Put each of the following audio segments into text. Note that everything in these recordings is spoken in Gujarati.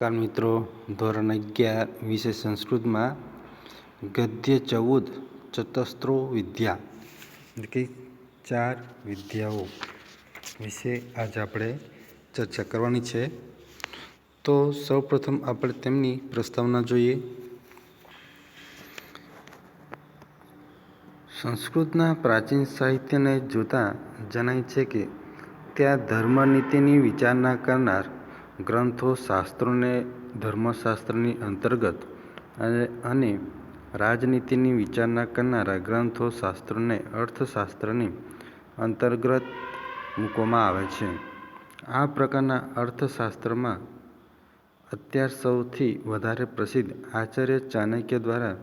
નમસ્કાર મિત્રો. ધોરણ અગિયાર વિષય સંસ્કૃતમાં ગદ્ય ચૌદ ચતસ્ત્રો વિદ્યા. કે ચાર વિદ્યાઓ વિશે આજ આપણે ચર્ચા કરવાની છે. તો સૌપ્રથમ આપણે તેમની પ્રસ્તાવના જોઈએ. સંસ્કૃતના પ્રાચીન સાહિત્યને જોતાં જણાય છે કે ત્યાં ધર્મનીતિની વિચારણા કરનાર ગ્રંથો શાસ્ત્રોને ધર્મશાસ્ત્રની અંતર્ગત અને અને રાજનીતિની વિચારણા કરનારા ગ્રંથો શાસ્ત્રોને અર્થશાસ્ત્રની અંતર્ગત મૂકવામાં આવે છે. આ પ્રકારના અર્થશાસ્ત્રમાં અત્યાર સૌથી વધારે પ્રસિદ્ધ આચાર્ય ચાણક્ય દ્વારા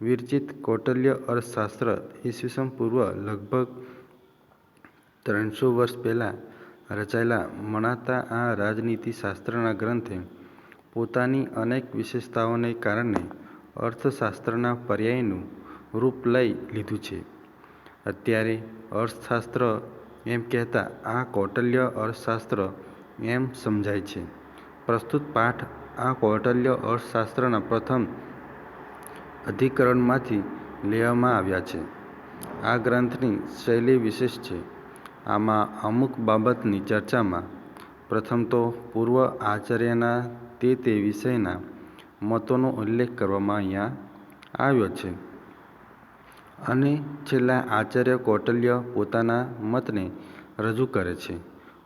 વિરચિત કૌટલ્ય અર્થશાસ્ત્ર ઈસવીસન પૂર્વ લગભગ ત્રણસો વર્ષ પહેલાં રચાયેલા મનાતા આ રાજનીતિશાસ્ત્રના ગ્રંથે પોતાની અનેક વિશેષતાઓને કારણે અર્થશાસ્ત્રના પર્યાયનું રૂપ લઈ લીધું છે. અત્યારે અર્થશાસ્ત્ર એમ કહેતા આ કૌટલ્ય અર્થશાસ્ત્ર એમ સમજાય છે. પ્રસ્તુત પાઠ આ કૌટલ્ય અર્થશાસ્ત્રના પ્રથમ અધિકરણમાંથી લેવામાં આવ્યા છે. આ ગ્રંથની શૈલી વિશેષ છે. આમાં અમુક બાબતની ચર્ચામાં, પ્રથમ તો પૂર્વ આચાર્યના તે તે વિષયના મતોનો ઉલ્લેખ કરવામાં અહીંયા આવ્યો છે. અને છેલ્લા આચાર્ય કૌટલ્ય પોતાના મતને રજૂ કરે છે.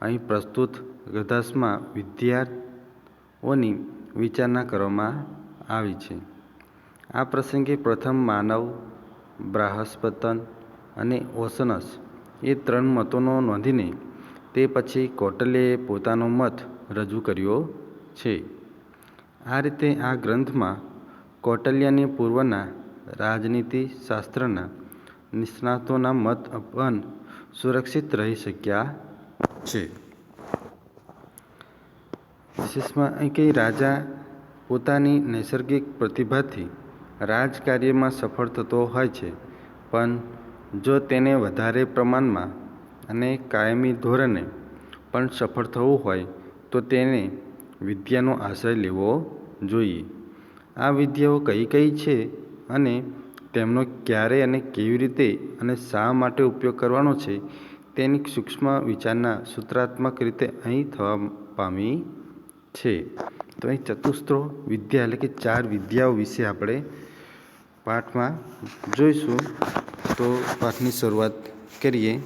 અહીં પ્રસ્તુત ગધાસમાં વિદ્યાઓની વિચારણા કરવામાં આવી છે. આ પ્રસંગે પ્રથમ માનવ બ્રાહસ્પતન અને ઓશનસ એ ત્રણ મતોનો નોંધીને તે પછી કૌટિલ્યએ પોતાનો મત રજૂ કર્યો છે. આ રીતે આ ગ્રંથમાં કૌટલ્યની પૂર્વના રાજનીતિ શાસ્ત્રના નિષ્ણાતોના મત પણ સુરક્ષિત રહી શક્યા છે. વિશેષમાં અહીં કંઈ રાજા પોતાની નૈસર્ગિક પ્રતિભાથી રાજકાર્યમાં સફળ થતો હોય છે, પણ જો તેને વધારે પ્રમાણમાં અને કાયમી ધોરણે પણ સફળ થવું હોય, તો તેને વિદ્યાનો આશ્રય લેવો જોઈએ. આ વિદ્યાઓ કઈ કઈ છે અને તેમનો ક્યારે અને કેવી રીતે અને શા માટે ઉપયોગ કરવાનો છે, તેની સૂક્ષ્મ વિચારના સૂત્રાત્મક રીતે અહીં થવા પામી છે. તો અહીં ચતુસ્ત્રો વિદ્યા એટલે કે ચાર વિદ્યાઓ વિશે આપણે પાઠમાં જોઈશું. તો પાઠની શરૂઆત કરીએ.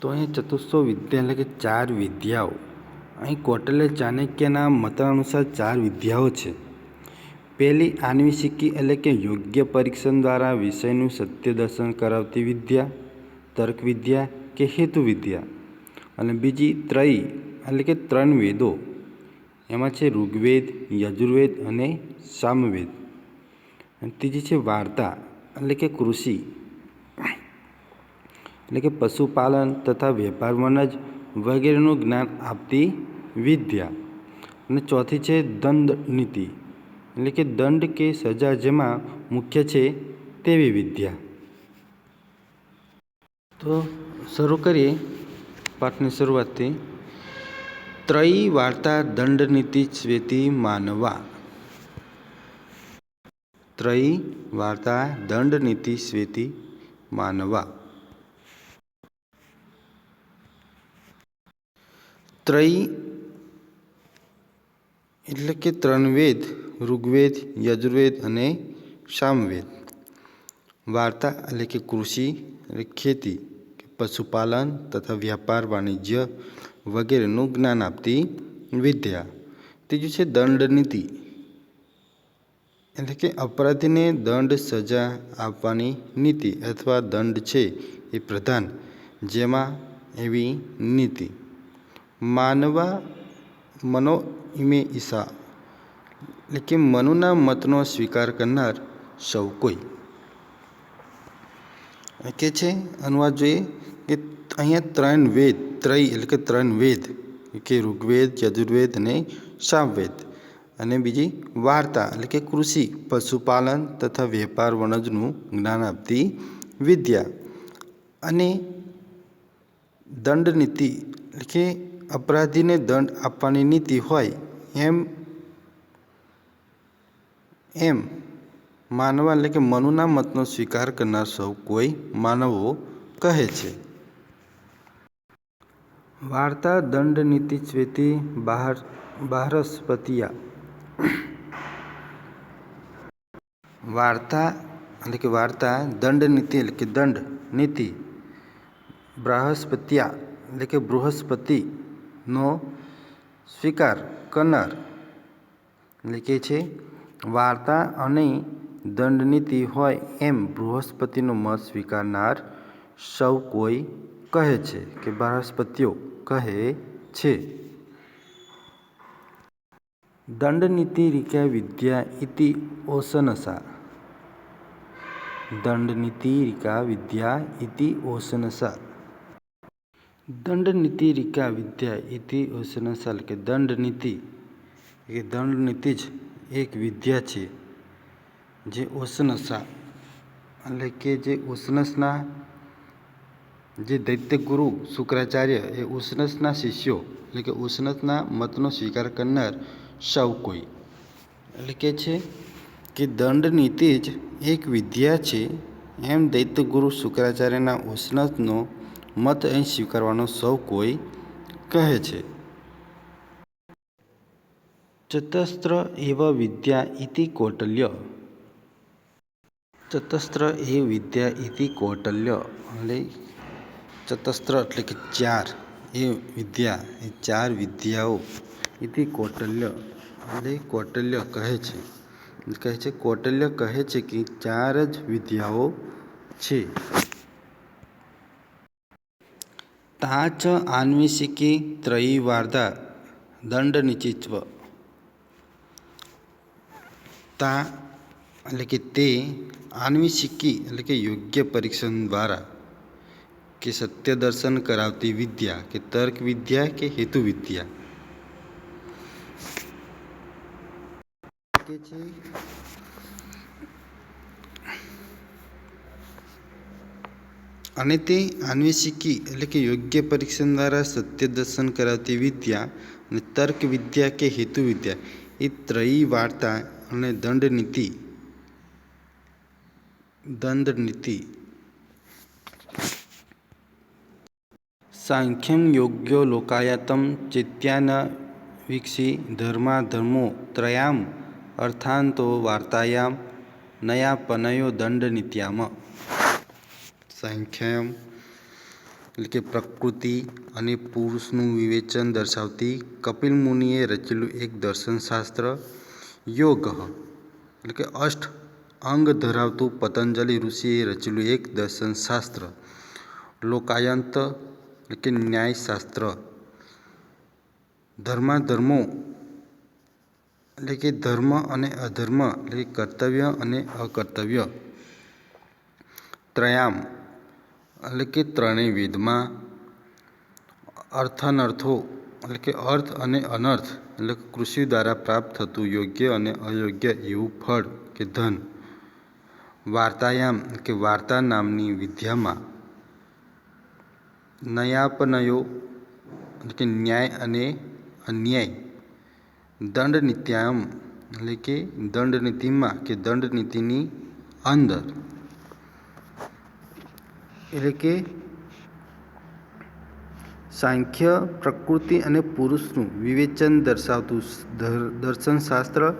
તો અહીં ચતુસ્સો વિદ્યા એટલે કે ચાર વિદ્યાઓ. અહીં કોટલે ચાણક્યના મતાનુસાર ચાર વિદ્યાઓ છે. પહેલી આન્વિષિકી એટલે કે યોગ્ય પરીક્ષણ દ્વારા વિષયનું સત્ય દર્શન કરાવતી વિદ્યા, તર્ક વિદ્યા કે હેતુ વિદ્યા. અને બીજી ત્રય એટલે કે ત્રણ વેદો. એમાં છે ઋગ્વેદ, યજુર્વેદ અને સામવેદ. અને ત્રીજી છે વાર્તા. એટલે કે કૃષિ. એટલે કે પશુપાલન તથા વેપાર વનજ વગેરેનું જ્ઞાન આપતી વિદ્યા. અને ચોથી છે દંડ નીતિ. એટલે કે દંડ કે સજા જેમાં મુખ્ય છે તેવી વિદ્યા. તો શરૂ કરીએ પાઠની શરૂઆતથી. ત્રયી વાર્તા દંડ નીતિ સ્વેતી માનવા. ત્રયી વાર્તા દંડ નીતિ સ્વેતી માનવા ત્રયી એટલે કે ત્રણ વેદ, ઋગ્વેદ, યજુર્વેદ અને સામવેદ। વાર્તા એટલે કે કૃષિ, એટલે ખેતી પશુપાલન તથા વ્યાપાર, વાણિજ્ય વગેરેનું જ્ઞાન આપતી વિદ્યા। ત્રીજું છે દંડ નીતિ એટલે કે અપરાધીને દંડ સજા આપવાની નીતિ અથવા દંડ છે એ પ્રધાન, જેમાં એવી નીતિ. માનવા મનો ઇમે ઈશા, એટલે કે મનુના મતનો સ્વીકાર કરનાર સૌ કોઈ. કે છે, અનુવાદ જોઈએ કે અહીંયા ત્રણ વેદ, ત્રય એટલે કે ત્રણ વેદ, કે ઋગ્વેદ યજુર્વેદ અને સામવેદ. અને બીજી વાર્તા, એટલે કે કૃષિ, પશુપાલન તથા વેપાર વણજનું જ્ઞાન આપતી વિદ્યા. અને દંડ નીતિ એટલે કે અપરાધીને દંડ આપવાની નીતિ હોય એમ એમ માનવા, એટલે કે મનુના મતનો સ્વીકાર કરનાર સૌ કોઈ માનવો કહે છે. વાર્તા દંડ નીતિ શ્વેતી બહાર બહારસ્પતિયા વાર્તા, એટલે કે વાર્તા, દંડ નીતિ, એટલે કે દંડ નીતિ, બૃહસ્પત્યા, એટલે કે બૃહસ્પતિનો સ્વીકાર કરનાર, એટલે કે છે, વાર્તા અને દંડનીતિ હોય એમ બૃહસ્પતિનો મત સ્વીકારનાર સૌ કોઈ કહે છે, કે બૃહસ્પતિઓ કહે છે. દંડનીતિરિકા વિદ્યા ઇતિ ઓસનસા દંડનીતિરિકા વિદ્યા ઇતિ ઓસનસા દંડનીતિરિકા વિદ્યા ઇતિ ઓસનસા એટલે કે દંડનીતિ એ દંડનીતિ જ એક વિદ્યા છે જે ઓસનસા એટલે કે જે ઉસનસના જે દૈત્યગુરુ શુક્રાચાર્ય એ ઉસનસના શિષ્યો એટલે કે ઉસનસના મતનો સ્વીકાર કરનાર સૌ કોઈ એટલે કે છે કે દંડનીતિ જ એક વિદ્યા છે. એમ દૈત્યગુરુ શુક્રાચાર્યના ઉષ્ણતનો મત અહીં સ્વીકારવાનો સૌ કોઈ કહે છે. ચતસ્ત્ર એવ વિદ્યા ઇતિ કૌટલ્ય. ચતસ્ત્ર એ વિદ્યા ઇતિ કૌટલ્ય. એટલે ચતસ્ત્ર એટલે કે ચાર. એ વિદ્યા, એ ચાર વિદ્યાઓ. ઇતિ કૌટલ્ય એટલે કૌટલ્ય કહે છે કહે છે કૌટલ્ય કહે છે કે ચાર જ વિદ્યાઓ છે તા ચ આન્વેષિકી ત્રયી વાર્તા દંડનિચિત્વ તા એટલે કે તે આન્વેષિકી એટલે કે યોગ્ય પરીક્ષણ દ્વારા કે સત્ય દર્શન કરાવતી વિદ્યા કે તર્ક વિદ્યા કે હેતુ વિદ્યા કે છે અને તે આન્વેષિકી એટલે કે યોગ્ય પરીક્ષણ દ્વારા સત્ય દર્શન કરાવતી વિદ્યા અને તર્ક વિદ્યા કે હેતુ વિદ્યા એ ત્રયી વાર્તા અને દંડનીતિ દંડનીતિ સાંખ્યમ યોગ્યો લોકાયતમ ચિત્યાન વીક્ષી ધર્મા ધર્મો ત્રયામ અર્થાંતો વાર્તાયામ નયાપનયો દંડનીત્યામ સાંખ્યમ, એટલે કે પ્રકૃતિ અને પુરુષનું વિવેચન દર્શાવતી કપિલ મુનિએ રચેલું એક દર્શનશાસ્ત્ર, યોગ. એટલે કે અષ્ટ અંગ ધરાવતું પતંજલિ ઋષિએ રચેલું એક દર્શનશાસ્ત્ર. લોકાયંત, એટલે કે ન્યાયશાસ્ત્ર. ધર્માધર્મો એટલે કે ધર્મ અને અધર્મ, એટલે કે કર્તવ્ય અને અકર્તવ્ય. ત્રયામ, એટલે કે ત્રણેય વેદમાં અર્થાનર્થો, એટલે કે અર્થ અને અનર્થ, એટલે કે કૃષિ દ્વારા પ્રાપ્ત થતું યોગ્ય અને અયોગ્ય એવું ફળ કે ધન. વાર્તાયામ કે વાર્તા નામની વિદ્યામાં નયાપનયો, એટલે કે ન્યાય અને અન્યાય. દંડનીત્યામ, એટલે કે દંડનીતિમાં કે દંડનીતિની અંદર. એટલે કે સાંખ્ય પ્રકૃતિ અને પુરુષનું વિવેચન દર્શાવતું દર્શનશાસ્ત્ર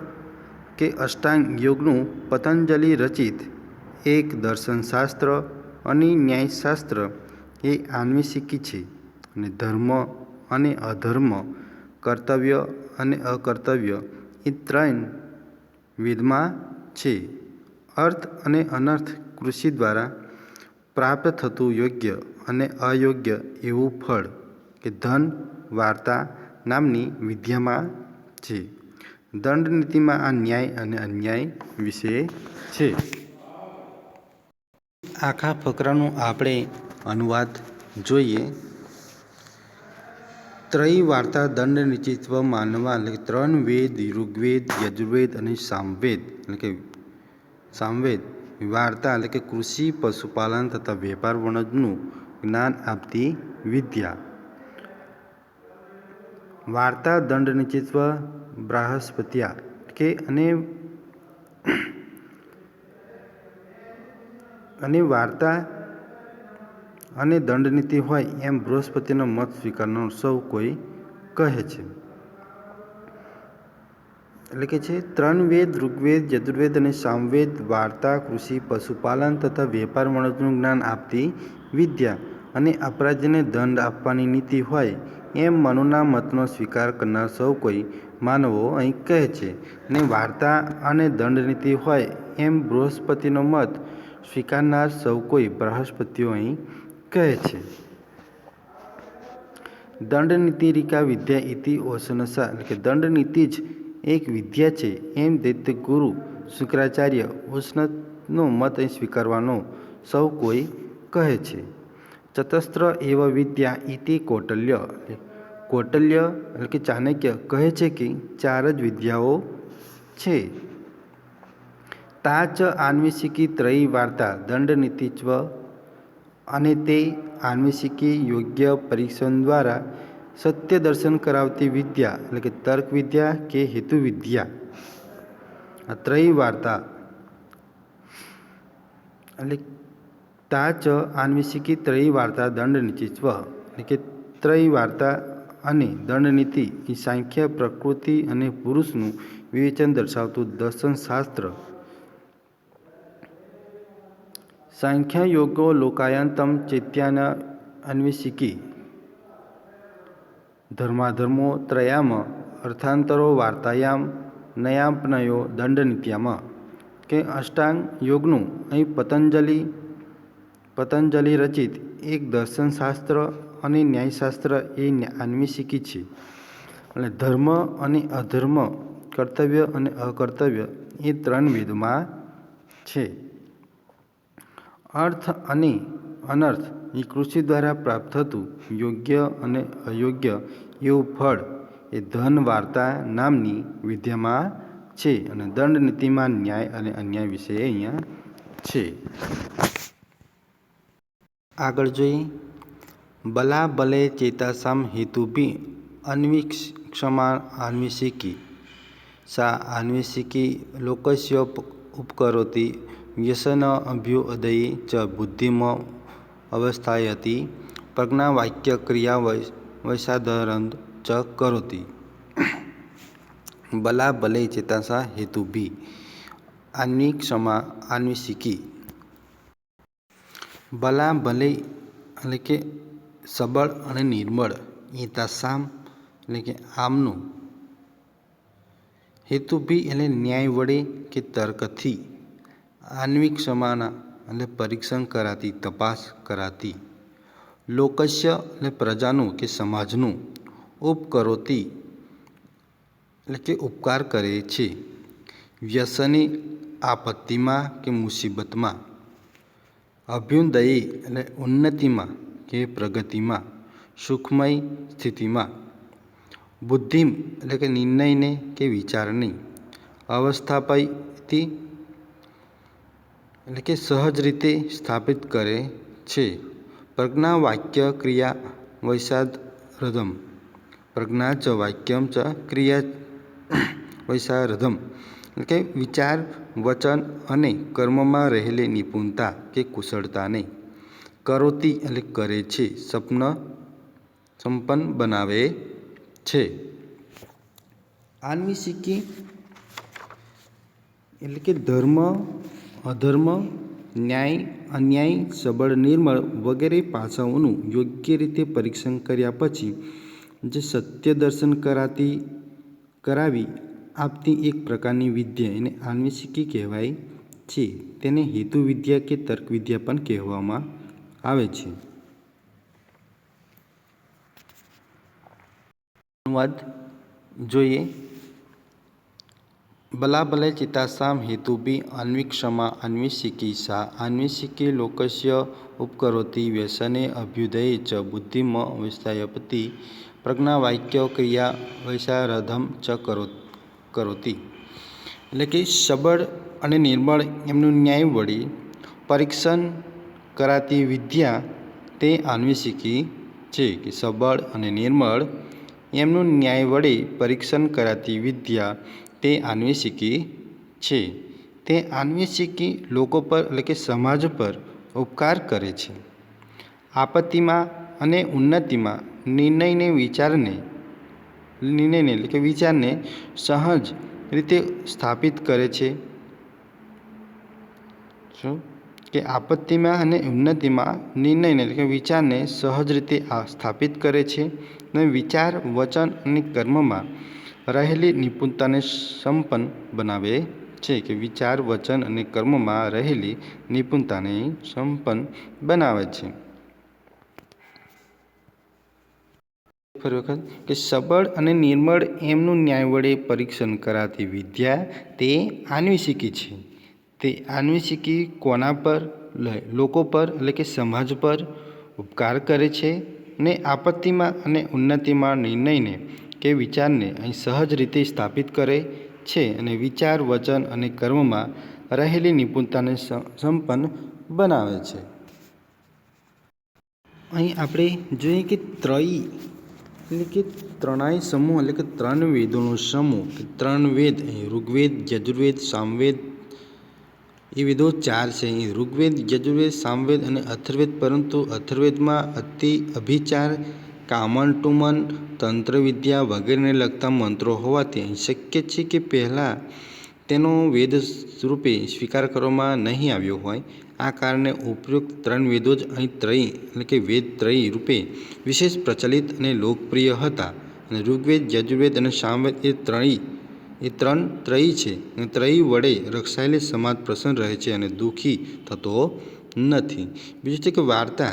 કે અષ્ટાંગ યોગનું પતંજલિ રચિત એક દર્શનશાસ્ત્ર અને ન્યાયશાસ્ત્ર એ આન્વેષિકી છે. અને ધર્મ અને અધર્મ કર્તવ્ય અને અકર્તવ્ય એ ત્રણ વેદમાં છે. અર્થ અને અનર્થ કૃષિ દ્વારા પ્રાપ્ત થતું યોગ્ય અને અયોગ્ય એવું ફળ કે ધન, વાર્તા નામની વિદ્યામાં છે. દંડનીતિમાં આ ન્યાય અને અન્યાય વિશે છે. આખા ફકરાનું આપણે અનુવાદ જોઈએ. ત્રયી વાર્તા દંડ નિચિત્વ માનવા એટલે કે ત્રણ વેદ, ઋગ્વેદ, યજુર્વેદ અને સામવેદ એટલે કે સામવેદ. વાર્તા એટલે કે કૃષિ, પશુપાલન તથા વેપાર, વણજનું જ્ઞાન, આપતી, વિદ્યા. વાર્તા, દંડ નિચિત્વ બ્રાહસ્પત્યા કે અને અને વાર્તા અને દંડનીતિ હોય એમ બૃહસ્પતિનો મત સ્વીકારનાર સૌ કોઈ કહે છે. એટલે કે છે, ત્રણ વેદ, ઋગ્વેદ યજુર્વેદ અને સામવેદ, વાર્તા, કૃષિ, પશુપાલન તથા વેપાર વાણિજ્યનું જ્ઞાન આપતી વિદ્યા અને અપરાધીને દંડ આપવાની નીતિ હોય એમ મનુના મતનો સ્વીકાર કરનાર સૌ કોઈ માનવો અહીં કહે છે. અને વાર્તા અને દંડનીતિ હોય એમ બૃહસ્પતિનો મત સ્વીકારનાર સૌ કોઈ બૃહસ્પતિઓ અહીં કહે છે, દંડનીતિરિકા વિદ્યા ઇતિ ઓસનસા. એટલે કે દંડનીતિ જ એક વિદ્યા છે. એમ દૈત્ય ગુરુ શુક્રાચાર્ય ઉષ્ણનો મત સ્વીકારવાનો સૌ કોઈ કહે છે. ચતસ્ત્ર એવ વિદ્યા ઇતિ કૌટલ્ય. કૌટલ્ય એટલે કે ચાણક્ય કહે છે કે ચાર જ વિદ્યાઓ છે. તાચ આન્વેષિકી ત્રયી વાર્તા દંડનીતિત્વ અને તે આન્વેષિકી યોગ્ય પરીક્ષણ દ્વારા સત્ય દર્શન કરાવતી વિદ્યા, એટલે કે તર્ક વિદ્યા કે હેતુ વિદ્યા આ ત્રય વાર્તા. એટલે તા ચ આન્વેષિકી ત્રય વાર્તા દંડનીતિત્વ એટલે કે ત્રય વાર્તા અને દંડનીતિ એ સાંખ્ય પ્રકૃતિ અને પુરુષનું વિવેચન દર્શાવતું દર્શન શાસ્ત્ર સાંખ્ય યોગો લોકાયંતમ ચૈત્યાના અન્વેષિકી. ધર્માધર્મો ત્રયામ, અર્થાંતરો વાર્તાયામ નયાપનયો દંડનીત્યામાં. કે અષ્ટાંગ યોગનું અહીં પતંજલિ પતંજલિ રચિત એક દર્શનશાસ્ત્ર અને ન્યાયશાસ્ત્ર એ આન્વેષિકી છે. અને ધર્મ અને અધર્મ, કર્તવ્ય અને અકર્તવ્ય એ ત્રણ વેદમાં છે. અર્થ અને અનર્થ એ કૃષિ દ્વારા પ્રાપ્ત થતું યોગ્ય અને અયોગ્ય એવું ફળ એ ધન વાર્તા નામની વિદ્યામાં છે અને દંડ નીતિમાં ન્યાય અને અન્યાય વિશે અહીંયા છે. આગળ જોઈએ. બલા બલે ચેતાસામ હેતુભી અન્વિક્ષમા આન્વેષિકી. સા આન્વિષિકી લોકસ્ય ઉપકરોતી વ્યસન અભ્યુદયે ચ બુદ્ધિમ અવસ્થાયતિ પ્રજ્ઞાવાક્ય ક્રિયા વૈસાદરંદ ચ કરોતિ. બલા બલે ચેતાસા હેતુભી આન્વિક્ષમા બલા ભલે એટલે કે સબળ અને નિર્મળ એ તસામ એટલે કે આમનું. હેતુભી એટલે ન્યાય વડે કે તર્કથી આન્વિક સમાના એટલે પરીક્ષણ કરાતી, તપાસ કરાતી લોકસ્ય એટલે પ્રજાનું કે સમાજનું ઉપકરોતી એટલે કે ઉપકાર કરે છે. વ્યસની આપત્તિમાં કે મુસીબતમાં, અભ્યુદયી એટલે ઉન્નતિમાં કે પ્રગતિમાં, સુખમય સ્થિતિમાં, બુદ્ધિમ એટલે કે નિર્ણયને કે વિચારની અવસ્થાપયથી એટલે કે સહજ રીતે સ્થાપિત કરે છે. પ્રજ્ઞા વાક્ય ક્રિયા વૈસાદ રધમ પ્રજ્ઞા ચ વાક્યમ ચ ક્રિયા વૈસારધમ એટલે કે વિચાર, વચન અને કર્મમાં રહેલી નિપુણતા કે કુશળતાને કરોતી એટલે કરે છે સપન સંપન્ન બનાવે છે. આન્વિષિકી એટલે કે ધર્મ અધર્મ, ન્યાય, અન્યાય, સબળ, નિર્મળ વગેરે પાસાઓનું યોગ્ય રીતે પરીક્ષણ કર્યા પછી જે સત્ય દર્શન કરાતી, કરાવી આપતી એક પ્રકારની વિદ્યા એને આન્વેષિકી કહેવાય છે. તેને હેતુ વિદ્યા કે તર્ક વિદ્યા પણ કહેવામાં આવે છે. અનુવાદ જોઈએ. બલાબલે ચિતાસામ હેતુભી અન્વીક્ષમા અન્વેષિકી સા અન્વેષિકી લોકસ્ય ઉપકરોતિ વ્યસને અભ્યુદય ચ બુદ્ધિમ વિસ્તાયપતિ પ્રજ્ઞાવાક્ય ક્રિયા વૈશારધમ ચ કરો કરોતી. એટલે કે સબળ અને નિર્મળ એમનું ન્યાય વળી પરીક્ષણ કરાતી વિદ્યા તે આન્વેષિકી છે કે સબળ અને નિર્મળ એમનું ન્યાય વડે પરીક્ષણ કરાતી વિદ્યા તે આન્વેષિકી છે. તે આન્વેષિકી લોકો પર એટલે કે સમાજ પર ઉપકાર કરે છે. આપત્તિમાં અને ઉન્નતિમાં નિર્ણયને, વિચારને, નિર્ણયને એટલે કે વિચારને સહજ રીતે સ્થાપિત કરે છે. શું? કે આપત્તિમાં અને ઉન્નતિમાં નિર્ણયને એટલે કે વિચારને સહજ રીતે સ્થાપિત કરે છે. અને વિચાર, વચન અને કર્મમાં રહેલી નિપુણતાને સંપન્ન બનાવે છે કે વિચાર, વચન અને કર્મમાં રહેલી નિપુણતાને સંપન્ન બનાવે છે. ફરી વખત, કે સબળ અને નિર્મળ એમનું ન્યાય વડે પરીક્ષણ કરાતી વિદ્યા તે આન્વેષિકી છે. તે આન્વેષિકી કોના પર? લોકો પર, એટલે કે સમાજ પર? ઉપકાર કરે છે ને આપત્તિમાં અને ઉન્નતિમાં નિર્ણયને કે વિચારને અહીં સહજ રીતે સ્થાપિત કરે છે અને વિચાર, વચન અને કર્મમાં રહેલી નિપુણતાને સંપન્ન બનાવે છે. અહીં આપણે જોઈએ કે ત્રયી, એટલે કે ત્રણાય સમૂહ, એટલે કે ત્રણ વેદોનો સમૂહ ત્રણ વેદ, અહીં ઋગ્વેદ, યજુર્વેદ, સામવેદ, એ વેદો ચાર છે. અહીં ઋગ્વેદ, યજુર્વેદ, સામવેદ અને અથર્વેદ, પરંતુ અથર્વેદમાં અતિ અભિચાર કામન ટુમન તંત્ર વિદ્યા વગેરેને લગતા મંત્રો હોવાથી શક્ય છે કે પહેલાં તેનો વેદ રૂપે સ્વીકાર કરવામાં નહીં આવ્યો હોય. આ કારણે ઉપયુક્ત ત્રણ વેદો જ અહીં ત્રય, એટલે કે વેદ ત્રય રૂપે વિશેષ પ્રચલિત અને લોકપ્રિય હતા. અને ઋગ્વેદ, યજુર્વેદ અને સામવેદ એ ત્રણેય, એ ત્રણ ત્રયી છે. અને ત્રયી વડે રક્ષાયેલી સમાજ પ્રસન્ન રહે છે અને દુઃખી થતો નથી. બીજું છે કે વાર્તા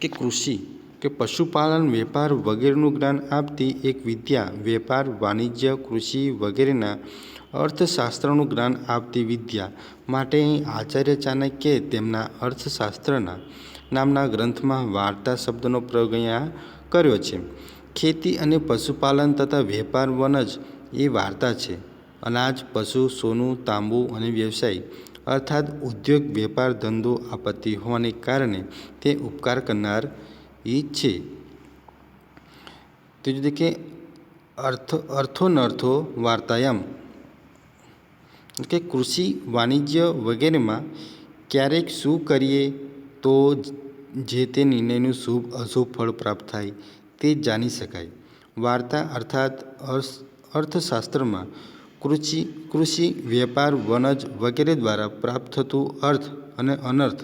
કે કૃષિ. કે પશુપાલન, વેપાર વગેરેનું જ્ઞાન આપતી એક વિદ્યા, વેપાર, વાણિજ્ય, કૃષિ વગેરેના અર્થશાસ્ત્રનું જ્ઞાન આપતી વિદ્યા માટે આચાર્ય ચાણક્યે તેમના અર્થશાસ્ત્રના નામના ગ્રંથમાં વાર્તા શબ્દનો પ્રયોગ અહીંયા કર્યો છે. ખેતી અને પશુપાલન તથા વેપાર વનજ એ વાર્તા છે. અનાજ, પશુ, સોનું, તાંબુ અને વ્યવસાય અર્થાત ઉદ્યોગ, વેપાર, ધંધો, આપત્તિ હોવાને કારણે તે ઉપકાર કરનાર છે ત્રીજું છે કે અર્થ અર્થોનર્થો વાર્તાયામ. એટલે કે કૃષિ વાણિજ્ય વગેરેમાં ક્યારેક શું કરીએ, તો જે તે નિર્ણયનું શુભ, અશુભ ફળ પ્રાપ્ત થાય, તે જાણી શકાય. વાર્તા અર્થાત અર્થ, અર્થશાસ્ત્રમાં કૃષિ કૃષિ, વેપાર, વનજ વગેરે દ્વારા પ્રાપ્ત થતું અર્થ અને અનર્થ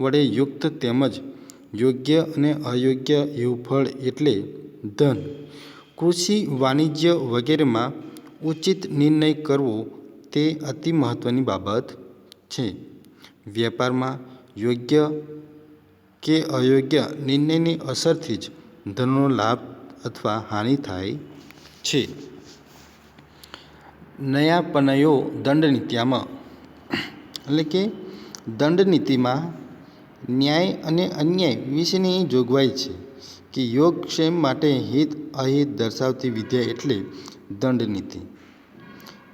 વડે યુક્ત તેમજ યોગ્ય અને અયોગ્ય એવું ફળ એટલે ધન. કૃષિ વાણિજ્ય વગેરેમાં ઉચિત નિર્ણય કરવો તે અતિ મહત્ત્વની બાબત છે. વેપારમાં યોગ્ય કે અયોગ્ય નિર્ણયની અસરથી જ ધનનો લાભ અથવા હાનિ થાય છે. નયાપનયો દંડનીત્યામાં એટલે કે દંડનીતિમાં ન્યાય અને અન્યાય વિશેની જોગવાઈ છે કે યોગક્ષેમ માટે હિત, અહિત દર્શાવતી વિદ્યા એટલે દંડનીતિ.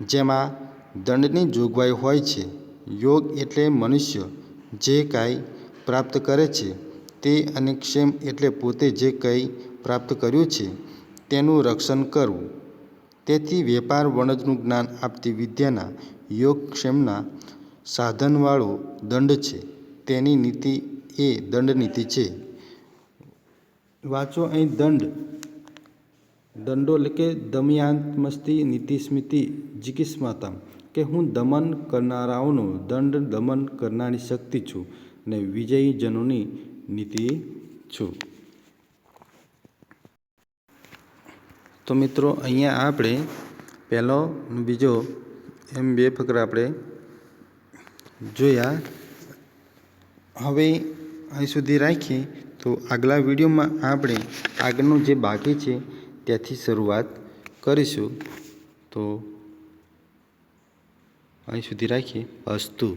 જેમાં દંડની જોગવાઈ હોય છે, યોગ એટલે મનુષ્ય જે કાંઈ પ્રાપ્ત કરે છે, તે અને ક્ષેમ એટલે પોતે જે કંઈ પ્રાપ્ત કર્યું છે, તેનું રક્ષણ કરવું. તેથી વેપાર વણજનું જ્ઞાન આપતી વિદ્યાના યોગક્ષેમના સાધનવાળો દંડ છે. તેની નીતિ એ દંડનીતિ છે. વાંચો અહીં દંડ. દંડો એટલે કે દમયાંતમસ્તી નીતિસ્મિતિ જિગીસ્માતા કે હું દમન કરનારાઓનો દંડ દમન કરનારી શક્તિ છું અને વિજયીજનોની નીતિ છું. તો મિત્રો, અહીંયા આપણે પહેલો બીજો એમ બે ફકરા આપણે જોયા. હવે અહીં સુધી રાખીએ તો આગલા વિડીયોમાં આપણે આગળનું જે બાકી છે ત્યાંથી શરૂઆત કરીશું. તો અહીં સુધી રાખીએ. અસ્તુ.